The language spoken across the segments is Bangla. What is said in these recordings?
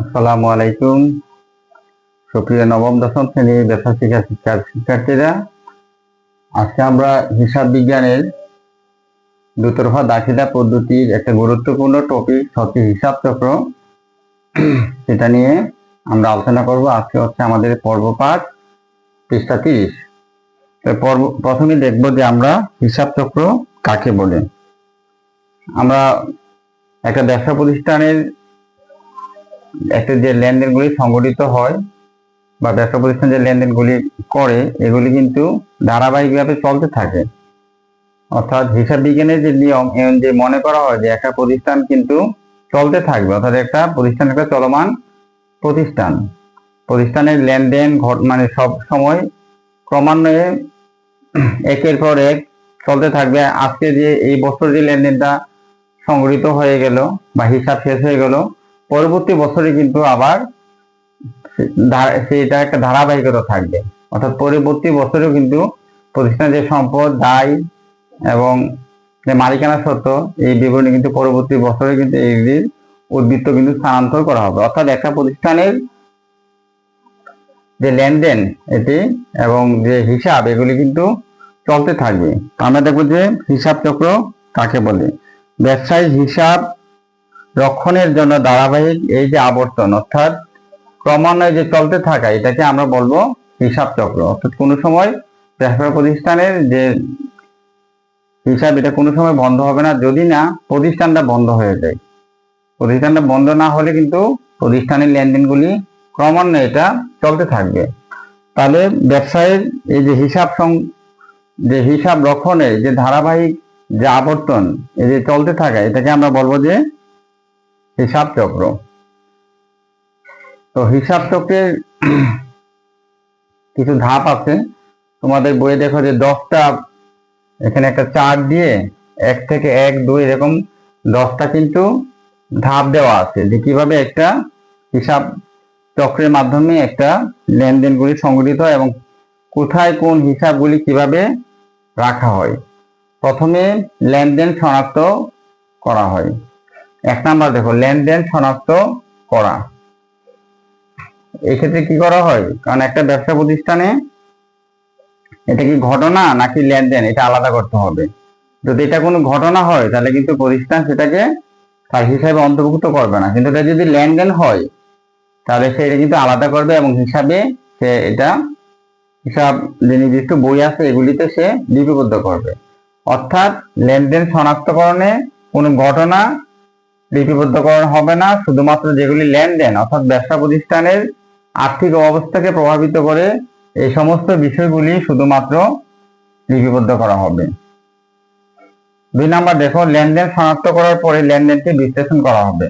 আসসালামু আলাইকুম। সুপ্রিয় নবম, দশম শ্রেণির ব্যবসা শিক্ষা শিক্ষার শিক্ষার্থীরা, আজকে আমরা হিসাব বিজ্ঞানের দুতরফা দাখিলা পদ্ধতির একটা গুরুত্বপূর্ণ টপিক হচ্ছে হিসাব চক্র। সেটা নিয়ে আমরা আলোচনা করব। আজকে হচ্ছে আমাদের পর্ব পাঠ পৃষ্ঠা তিরিশ। পর্ব, প্রথমে দেখব যে আমরা হিসাব চক্র কাকে বলে। আমরা একটা ব্যবসা প্রতিষ্ঠানের একটা যে লেনদেনগুলি সংগঠিত হয় বা ব্যবসা প্রতিষ্ঠান যে লেনদেনগুলি করে, এগুলি কিন্তু ধারাবাহিকভাবে চলতে থাকে। অর্থাৎ হিসাব বিজ্ঞানের যে নিয়ম অনুযায়ী মনে করা হয় যে একটা প্রতিষ্ঠান কিন্তু চলতে থাকবে, অর্থাৎ একটা প্রতিষ্ঠান, একটা চলমান প্রতিষ্ঠান। প্রতিষ্ঠানের লেনদেন ঘট মানে সব সময় ক্রমান্বয়ে একের পর এক চলতে থাকবে। আজকে যে এই বছর যে লেনদেনটা সংগঠিত হয়ে গেল বা হিসাব শেষ হয়ে গেল পরবর্তী বছরে কিন্তু আবার সেটা একটা ধারাবাহিকতা থাকবে। অর্থাৎ পরবর্তী বছরেও কিন্তু প্রতিষ্ঠানের যে সম্পদ, দায় এবং যে মালিকানা সত্ত্ব, এই বিবরণী কিন্তু পরবর্তী বছরে কিন্তু এইগুলির উদ্বৃত্ত কিন্তু স্থানান্তর করা হবে। অর্থাৎ একটা প্রতিষ্ঠানের যে লেনদেন এটি এবং যে হিসাব, এগুলি কিন্তু চলতে থাকবে। আমরা দেখব যে হিসাব চক্র কাকে বলে? ব্যবসায়িক হিসাব রক্ষণের জন্য ধারাবাহিক এই যে আবর্তন, অর্থাৎ ক্রমান্বয়ে যে চলতে থাকা, এটাকে আমরা বলব হিসাব চক্র। অর্থাৎ কোনো সময় ব্যবসা প্রতিষ্ঠানের যে হিসাব, এটা কোনো সময় বন্ধ হবে না, যদি না প্রতিষ্ঠানটা বন্ধ হয়ে যায়। প্রতিষ্ঠানটা বন্ধ না হলে কিন্তু প্রতিষ্ঠানের লেনদেনগুলি ক্রমান্বয়ে এটা চলতে থাকবে। তাহলে ব্যবসায়ের এই যে হিসাব সং- যে হিসাব রক্ষণের যে ধারাবাহিক যে আবর্তন, এই যে চলতে থাকা, এটাকে আমরা বলব যে হিসাব চক্র। তো হিসাব চক্রের কিছু ধাপ আছে। তোমাদের বইয়ে দেখো যে দশটা, এখানে একটা চার্ট দিয়ে এক থেকে এক দুই এরকম দশটা কিন্তু ধাপ দেওয়া আছে যে কীভাবে একটা হিসাব চক্রের মাধ্যমে একটা লেনদেনগুলি সংগঠিত হয় এবং কোথায় কোন হিসাবগুলি কীভাবে রাখা হয়। প্রথমে লেনদেন শনাক্ত করা হয়। এক নাম্বার দেখো, লেনদেন শনাক্ত করা। এক্ষেত্রে কি করা হয়? কারণ একটা ব্যবসা প্রতিষ্ঠানে এটা কি ঘটনা নাকি লেনদেন? এটা আলাদা করতে হবে। যদি এটা কোনো ঘটনা হয়, তাহলে কিন্তু প্রতিষ্ঠান সেটাকে তার হিসাবে অন্তর্ভুক্ত করবে না। কিন্তু এটা যদি লেনদেন হয়, তাহলে সে এটা কিন্তু আলাদা করবে এবং হিসাবে সে এটা হিসাব যে নির্দিষ্ট বই আছে, এগুলিতে সে লিপিবদ্ধ করবে। অর্থাৎ লেনদেন শনাক্তকরণে কোনো ঘটনা লিপিবদ্ধকরণ হবে না, শুধুমাত্র যেগুলি লেনদেন, অর্থাৎ ব্যবসা প্রতিষ্ঠানের আর্থিক অবস্থাকে প্রভাবিত করে এই সমস্ত বিষয়গুলি শুধুমাত্র লিপিবদ্ধ করা হবে। দুই নাম্বার, দেখো, লেনদেন শনাক্ত করার পরে লেনদেনটি বিশ্লেষণ করা হবে।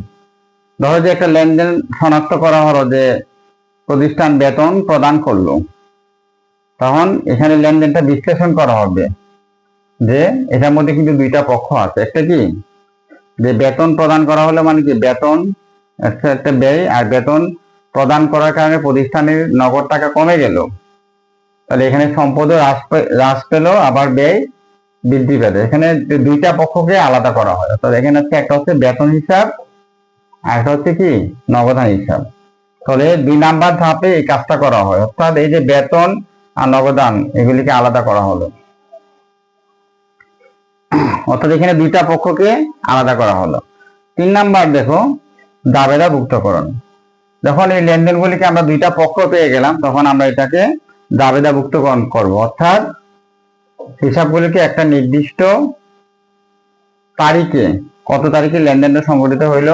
ধরো যে একটা লেনদেন শনাক্ত করা হলো যে প্রতিষ্ঠান বেতন প্রদান করল। তখন এখানে লেনদেনটা বিশ্লেষণ করা হবে যে এটার মধ্যে কিন্তু দুইটা পক্ষ আছে। একটা কি? যে বেতন প্রদান করা হলো মানে কি? বেতন, একটা ব্যয় আর বেতন প্রদান করার কারণে প্রতিষ্ঠানের নগদ টাকা কমে গেল। তাহলে এখানে সম্পদও হ্রাস হ্রাস পেল, আবার ব্যয় বৃদ্ধি পেল। এখানে দুইটা পক্ষকে আলাদা করা হয়। অর্থাৎ এখানে হচ্ছে একটা হচ্ছে বেতন হিসাব, আর একটা হচ্ছে কি? নগদান হিসাব। তাহলে দুই নাম্বার ধাপে এই কাজটা করা হয়। অর্থাৎ এই যে বেতন আর নগদান, এগুলিকে আলাদা করা হলো। অর্থাৎ এখানে দুইটা পক্ষকে আলাদা করা হলো। তিন নাম্বার দেখো, দাবেদা ভুক্তকরণ যখন এই লেনদেনগুলিকে আমরা দুইটা পক্ষ পেয়ে গেলাম, তখন আমরা এটাকে দাবেদা ভুক্তকরণ করব। অর্থাৎ হিসাবগুলিকে একটা নির্দিষ্ট তারিখে, কত তারিখে লেনদেনটা সংগঠিত হইল,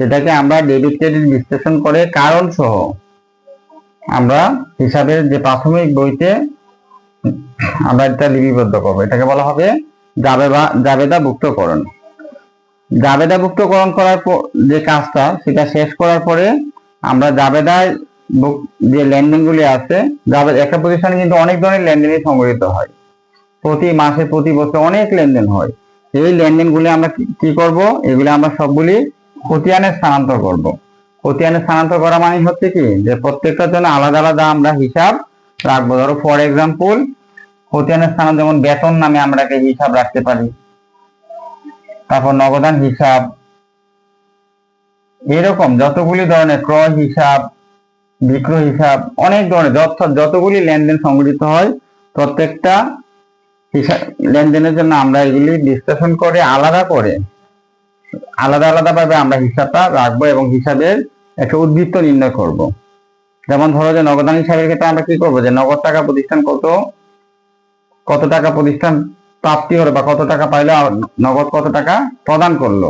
সেটাকে আমরা ডেবিট ক্রেডিট বিশ্লেষণ করে কারণ সহ আমরা হিসাবের যে প্রাথমিক বইতে আমরা এটা লিপিবদ্ধ করব। এটাকে বলা হবে জাবেদা জাবেদা ভুক্তকরণ জাবেদা ভুক্তকরণ করার পর যে কাজটা, সেটা শেষ করার পরে আমরা জাবেদায় যে লেনদেনগুলি আছে জাবেদ একটা প্রতিষ্ঠানে কিন্তু অনেক ধরনের লেনদেনই সংগঠিত হয়। প্রতি মাসে, প্রতি বছর অনেক লেনদেন হয়। এই লেনদেনগুলি আমরা কি- কি করব? এগুলি আমরা সবগুলি খতিয়ানে স্থানান্তর করব। খতিয়ানে স্থানান্তর করা মানে হচ্ছে কি? যে প্রত্যেকটার জন্য আলাদা আলাদা আমরা হিসাব রাখব। ধরো ফর এক্সাম্পল খতিয়ানের স্থানে যেমন বেতন নামে আমরা হিসাব রাখতে পারি, তারপর নগদান হিসাব, এরকম যতগুলি ধরনের ক্রয় হিসাব, বিক্রয় হিসাব, অনেক ধরনের যত, যতগুলি লেনদেন সংগঠিত হয়, প্রত্যেকটা হিসাব লেনদেনের জন্য আমরা এগুলি বিশ্লেষণ করে আলাদা করে, আলাদা আলাদা ভাবে আমরা হিসাবটা রাখব এবং হিসাবের একটা উদ্বৃত্ত নির্ণয় করব। যেমন ধরো যে নগদান হিসাবের ক্ষেত্রে আমরা কি করব? যে নগদ টাকা প্রতিষ্ঠান কত? কত টাকা প্রতিষ্ঠান প্রাপ্তি হলো বা কত টাকা পাইলো নগদ কত টাকা প্রদান করল?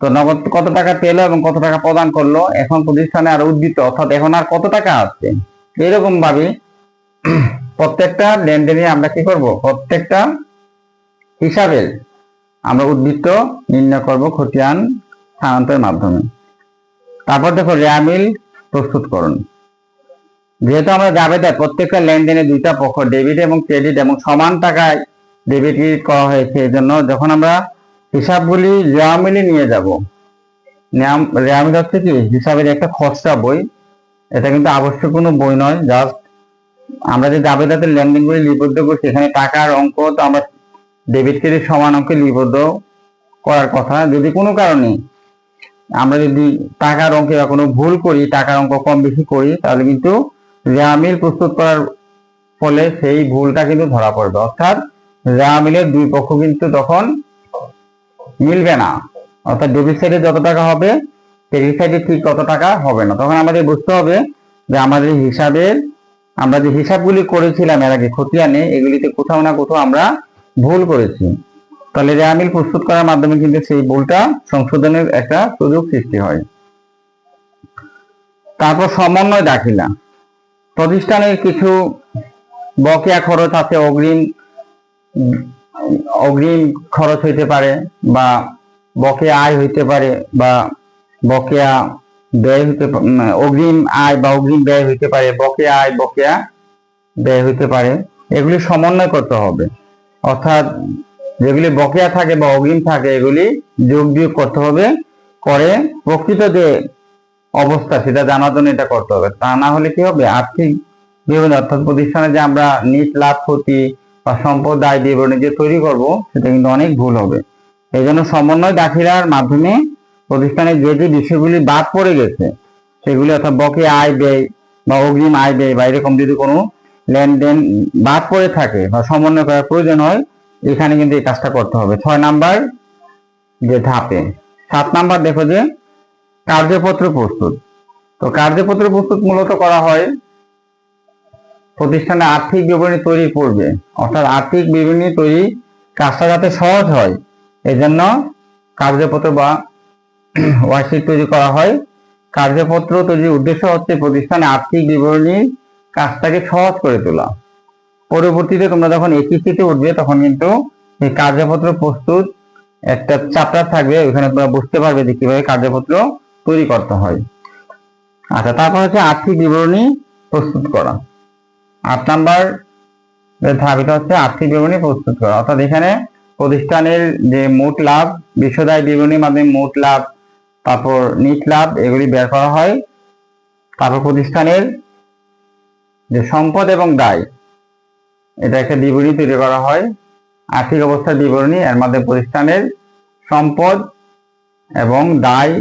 তো নগদ কত টাকা পেল এবং কত টাকা প্রদান করল? এখন প্রতিষ্ঠানে আর উদ্বৃত্ত, অর্থাৎ এখন আর কত টাকা আছে? এরকম ভাবে প্রত্যেকটা লেনদেনে আমরা কি করব? প্রত্যেকটা হিসাবে আমরা উদ্বৃত্ত, নির্ণয় করব খতিয়ান স্থানান্তরের মাধ্যমে। তারপর দেখো রেয়ামিল প্রস্তুতকরণ। যেহেতু আমরা যাবে জাবেদায় প্রত্যেকটা লেনদেনে দুইটা পক্ষ ডেবিট এবং ক্রেডিট এবং সমান টাকায় ডেবিট ক্রেডিট করা হয়েছে। এই জন্য যখন আমরা হিসাবগুলি রেয়ামিলে নিয়ে যাব রেয়ামিল হচ্ছে কি? হিসাবের একটা খসড়া বই। এটা কিন্তু আবশ্যক কোনো বই নয়। জাস্ট আমরা যে জাবেদাতে লেনদেনগুলি লিপিবদ্ধ করছি, এখানে টাকার অঙ্ক তো আমরা ডেবিট ক্রেডিট সমান অঙ্কে লিপিবদ্ধ করার কথা। যদি কোনো কারণে আমরা যদি টাকার অঙ্কে কোনো ভুল করি, টাকার অঙ্ক কম বেশি করি, তাহলে কিন্তু রেয়ামিল প্রস্তুত করার ফলে সেই ভুলটা কিন্তু ধরা পড়বে। অর্থাৎ রেয়ামিলের দুই পক্ষ কিন্তু তখন মিলবে না। অর্থাৎ ডেবিট সাইডে যত টাকা হবে, ক্রেডিট সাইডে ঠিক তত টাকা হবে না। তখন আমাদের বুঝতে হবে যে আমাদের হিসাবের, আমরা যে হিসাবগুলি করেছিলাম এর আগে, খতিয়ানে এগুলিতে কোথাও না কোথাও আমরা ভুল করেছি। তাহলে রেয়ামিল প্রস্তুত করার মাধ্যমে কিন্তু সেই ভুলটা সংশোধনের একটা সুযোগ সৃষ্টি হয়। তারপর সমন্বয় দাখিলা। প্রতিষ্ঠানের কিছু বকেয়া খরচ আছে, অগ্রিম অগ্রিম খরচ হইতে পারে বা বকেয়া আয় হইতে পারে বা বকেয়া ব্যয় হইতে অগ্রিম আয় বা অগ্রিম ব্যয় হইতে পারে, বকেয়া আয়, বকেয়া ব্যয় হইতে পারে, এগুলি সমন্বয় করতে হবে। অর্থাৎ যেগুলি বকেয়া থাকে বা অগ্রিম থাকে, এগুলি যোগ বিয়োগ করতে হবে। করে প্রকৃত যে অবস্থা, সেটা জানার জন্য এটা করতে হবে। তা না হলে কি হবে? আর্থিক বিবরণী, অর্থাৎ প্রতিষ্ঠানে যে আমরা নিট লাভ, ক্ষতি বা সম্পদ, আয় বিবরণী যে তৈরি করব, সেটা কিন্তু অনেক ভুল হবে। এই জন্য সমন্বয় দাখিলার মাধ্যমে প্রতিষ্ঠানে যে যে বিষয়গুলি বাদ পড়ে গেছে, সেগুলি অর্থাৎ বকে আয় ব্যয় বা অগ্রিম আয় ব্যয় বা এরকম যদি কোনো লেনদেন বাদ পড়ে থাকে বা সমন্বয় করার প্রয়োজন হয়, এখানে কিন্তু এই কাজটা করতে হবে। ছয় নাম্বার যে ধাপে, সাত নাম্বার দেখো যে কার্যপত্র প্রস্তুত। তো কার্যপত্র প্রস্তুত মূলত করা হয় প্রতিষ্ঠানে আর্থিক বিবরণী তৈরির পূর্বে। অর্থাৎ আর্থিক বিবরণী তৈরি কাজটা যাতে সহজ হয়। এই জন্য কার্যপত্র বা ওয়ার্কশিট তৈরি করা হয়। কার্যপত্র তৈরির উদ্দেশ্য হচ্ছে প্রতিষ্ঠানে আর্থিক বিবরণীর কাজটাকে সহজ করে তোলা। পরবর্তীতে তোমরা যখন একিসিতে উঠবে, তখন কিন্তু এই কার্যপত্র প্রস্তুত একটা চ্যাপ্টার থাকবে। ওইখানে তোমরা বুঝতে পারবে যে কীভাবে কার্যপত্র তৈরি করতে হয়। আচ্ছা তারপর হচ্ছে আর্থিক বিবরণী প্রস্তুত করা। আট নাম্বার ধাবিত হচ্ছে আর্থিক বিবরণী প্রস্তুত করা। অর্থাৎ এখানে প্রতিষ্ঠানের যে মোট লাভ, বিশ্বদায় বিবরণীর মাধ্যমে মোট লাভ, তারপর নিট লাভ, এগুলি বের করা হয়। তারপর প্রতিষ্ঠানের যে সম্পদ এবং দায় এটা একটা বিবরণী তৈরি করা হয়। আর্থিক অবস্থার বিবরণী, এর মাধ্যমে প্রতিষ্ঠানের সম্পদ এবং দায়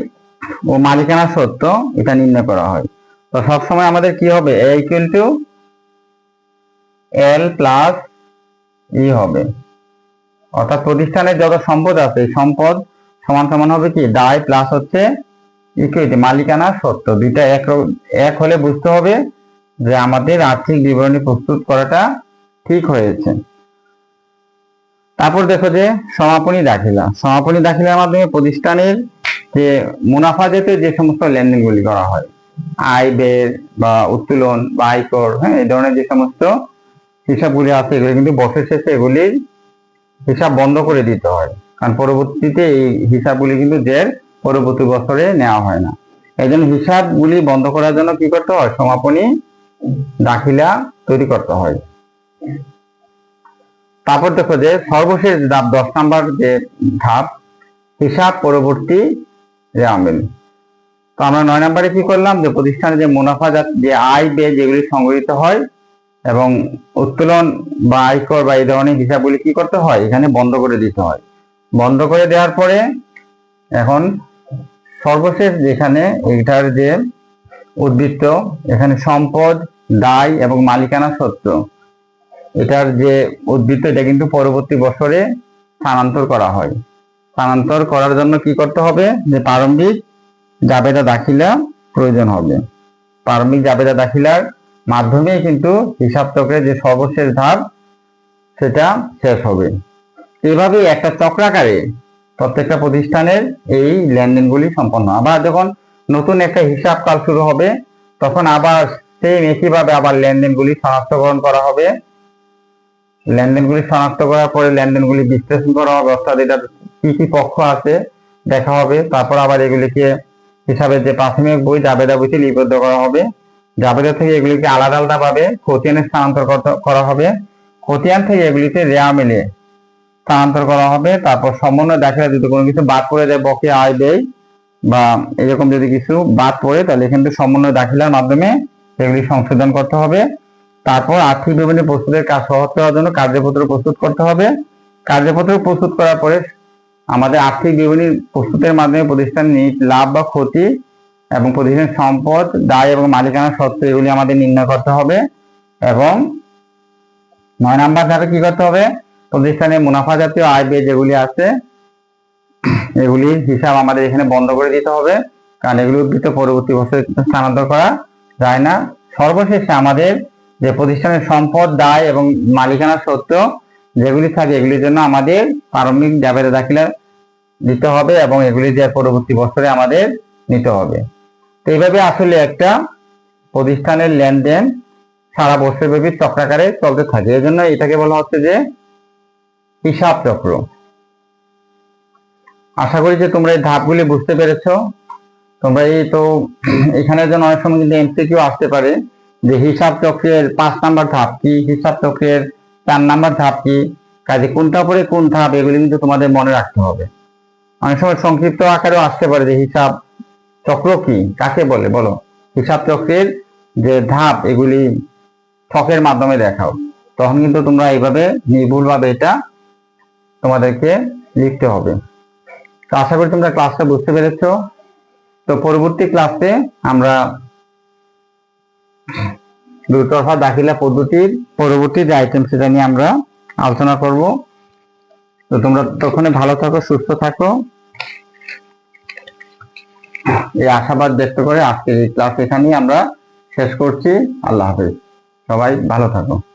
ও মালিকানা সত্য, এটা নির্ণয় করা হয়। তো সবসময় আমাদের কি হবে? A equal to L plus E হবে। অর্থাৎ প্রতিষ্ঠানের যত সম্পদ আছে সম্পদ সমান সমান হবে কি? দায় প্লাস হচ্ছে ইকুইটি মালিকানা সত্ত্ব দুইটা এক এক হলে বুঝতে হবে যে আমাদের আর্থিক বিবরণী প্রস্তুত করাটা ঠিক হয়েছে। তারপর দেখো যে সমাপনী দাখিলা। সমাপনী দাখিলার মাধ্যমে প্রতিষ্ঠানের যে মুনাফা জাতীয় যে সমস্ত লেনদেনগুলি করা হয় আয় ব্যয় বা উত্তোলন বা আয়কর হ্যাঁ এই ধরনের যে সমস্ত হিসাবগুলি আছে, এগুলি কিন্তু বছর শেষে এগুলির হিসাব বন্ধ করে দিতে হয়। কারণ পরবর্তীতে এই হিসাবগুলি কিন্তু জের পরবর্তী বছরে নেওয়া হয় না। এই জন্য হিসাবগুলি বন্ধ করার জন্য কি করতে হয়? সমাপনী দাখিলা তৈরি করতে হয়। তারপর দেখো যে সর্বশেষ ধাপ, দশ নাম্বার যে ধাপ, হিসাব পরবর্তী রেয়ামিল তো আমরা নয় নম্বরে কি করলাম? যে প্রতিষ্ঠানে যে মুনাফা যা- যে আয় ব্যয় যেগুলি সংগৃহীত হয় এবং উত্তোলন বা আয়কর বা এই ধরনের হিসাবগুলি কি করতে হয়? এখানে বন্ধ করে দিতে হয়। বন্ধ করে দেওয়ার পরে এখন সর্বশেষ যেখানে এটার যে উদ্বৃত্ত, এখানে সম্পদ, দায় এবং মালিকানা সত্য। এটার যে উদ্বৃত্ত, এটা কিন্তু পরবর্তী বছরে স্থানান্তর করা হয়। স্থানান্তর করার জন্য কি করতে হবে? যে প্রারম্ভিক জাবেদা দাখিলা প্রয়োজন হবে। প্রারম্ভিক জাবেদা দাখিলার মাধ্যমে কিন্তু হিসাব চক্রের যে সর্বশেষ ধাপ, সেটা শেষ হবে। এভাবে একটা চক্রাকারে প্রত্যেকটা প্রতিষ্ঠানের এই লেনদেনগুলি সম্পন্ন। আবার যখন নতুন একটা হিসাব কাল শুরু হবে, তখন আবার সেম একইভাবে আবার লেনদেনগুলি শনাক্তকরণ করা হবে। লেনদেনগুলি শনাক্ত করার পরে লেনদেনগুলি বিশ্লেষণ করা হবে, অর্থাৎ এটার কি কি পক্ষ আছে, দেখা হবে। তারপর আবার এগুলিকে হিসাবে যে প্রাথমিক বই, জাবেদা বইতে লিপিবদ্ধ করা হবে। জাবেদা থেকে এগুলিকে আলাদা আলাদা ভাবে খতিয়ানে স্থানান্তর করা হবে। খতিয়ান থেকে এগুলিতে রেয়া মিলে স্থানান্তর করা হবে। তারপর সমন্বয় দেখা যদি কোনো কিছু বাদ পড়ে যায় বকেয়া আয় ব্যয় বা এরকম যদি কিছু বাদ পড়ে, তাহলে এখান থেকে সমন্বয় দাখিলার মাধ্যমে সেগুলি সংশোধন করতে হবে। তারপর আর্থিক বিবরণী প্রস্তুতের কাজ সহজ করার জন্য কার্যপত্র প্রস্তুত করতে হবে। কার্যপত্র প্রস্তুত করার পরে আমাদের আর্থিক বিবরণী প্রস্তুতের মাধ্যমে প্রতিষ্ঠানের নিজ লাভ বা ক্ষতি এবং প্রতিষ্ঠানের সম্পদ, দায় এবং মালিকানা সত্ত্ব এগুলি আমাদের নির্ণয় করতে হবে এবং নয় নাম্বার ধাপে কি করতে হবে? প্রতিষ্ঠানের মুনাফা জাতীয় আয় ব্যয় যেগুলি আছে এগুলির হিসাব আমাদের এখানে বন্ধ করে দিতে হবে। কারণ এগুলি উদ্বৃত্ত পরবর্তী বছর স্থানান্তর করা যায় না। সর্বশেষে আমাদের যে প্রতিষ্ঠানের সম্পদ, দায় এবং মালিকানা সত্ত্ব যেগুলি থাকে এগুলির জন্য আমাদের প্রারম্ভিক জাবেদা দাখিলা দিতে হবে এবং এগুলি যে পরবর্তী বছরে আমাদের নিতে হবে। তো এইভাবে আসলে একটা প্রতিষ্ঠানের লেনদেন সারা বছরব্যাপী চক্রাকারে চলতে থাকে। এই জন্য এটাকে বলা হচ্ছে যে হিসাব চক্র। আশা করি যে তোমরা এই ধাপগুলি বুঝতে পেরেছ। তোমরা এই তো এখানে জন্য অনেক সময় কিন্তু এমসিকিউ আসতে পারে যে হিসাব চক্রের পাঁচ নাম্বার ধাপ কি, হিসাব চক্রের চার নাম্বার ধাপ কি, কাজে কোনটা পরে কোন ধাপ, এগুলি কিন্তু তোমাদের মনে রাখতে হবে। অনেক সময় সংক্ষিপ্ত আকারেও আসতে পারে যে হিসাব চক্র কি? কাকে বলে? বলো। হিসাব চক্রের যে ধাপ, এগুলি ছকের মাধ্যমে দেখাও। তখন কিন্তু তোমরা এইভাবে নির্ভুলভাবে এটা তোমাদেরকে লিখতে হবে। তো আশা করি তোমরা ক্লাসটা বুঝতে পেরেছ। তো পরবর্তী ক্লাসে আমরা দুতরফা দাখিলা পদ্ধতির পরবর্তী যে আইটেম সেটা নিয়ে আমরা আলোচনা করব। তো তোমরা তখন ভালো থাকো, সুস্থ থাকো। এই আশাবাদ ব্যক্ত করে আজকের এই ক্লাস এখানেই আমরা শেষ করছি। আল্লাহ হাফিজ। সবাই ভালো থাকো।